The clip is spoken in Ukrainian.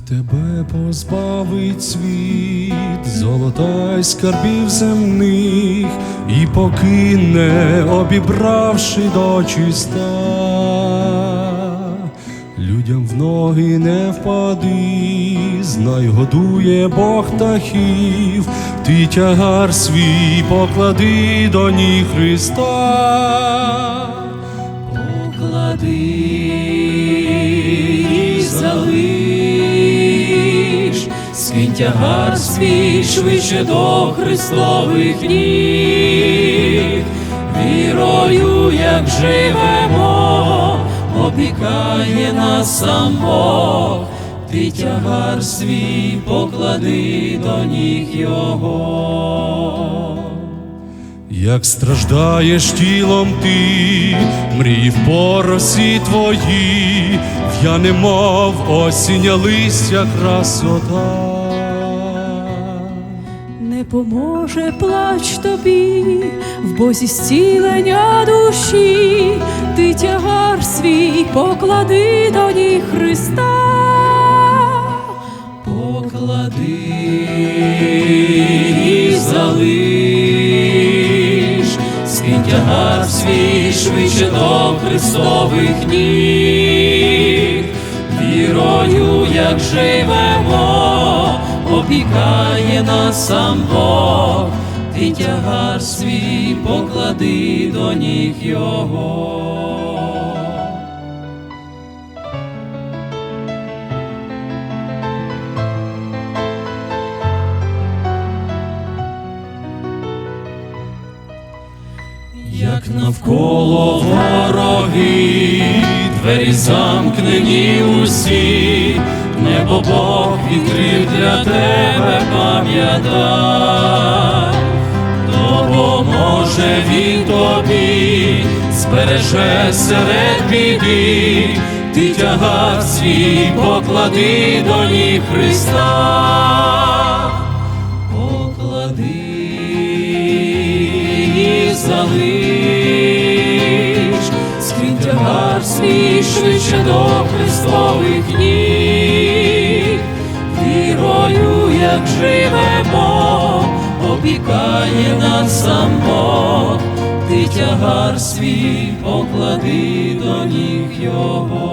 Тебе позбавить світ, золота й скарбів земних, і покине, обібравши до чиста. Людям в ноги не впади, знай годує Бог птахів, ти тягар свій поклади до ніг Христа. поклади і залиш, скинь тягар свій швидше до Христових ніг, вірою, як живемо, опікає нас сам Бог, ти тягар свій поклади до ніг Його. Як страждаєш тілом ти, мрії в поросі твої, в'яне мов осіння листя красота. Поможе плач тобі. В Бозі зцілення душі, ти тягар свій поклади до ніг Христа. поклади і залиш, скинь тягар свій швидше до Христових ніг, вірою, як живемо, опікає нас сам Бог, ти тягар свій поклади до ніг Його. Як навколо вороги, двері замкнені усі, небо Бог відкрив для тебе, пам'ятай, допоможе він тобі, збереже серед біди, ти тягар свій поклади до ніг Христа. Поклади залиш, скрінь тягар свій швидше до Христових ніг, як живемо, опікає нас сам Бог, ти тягар свій поклади до ніг Його.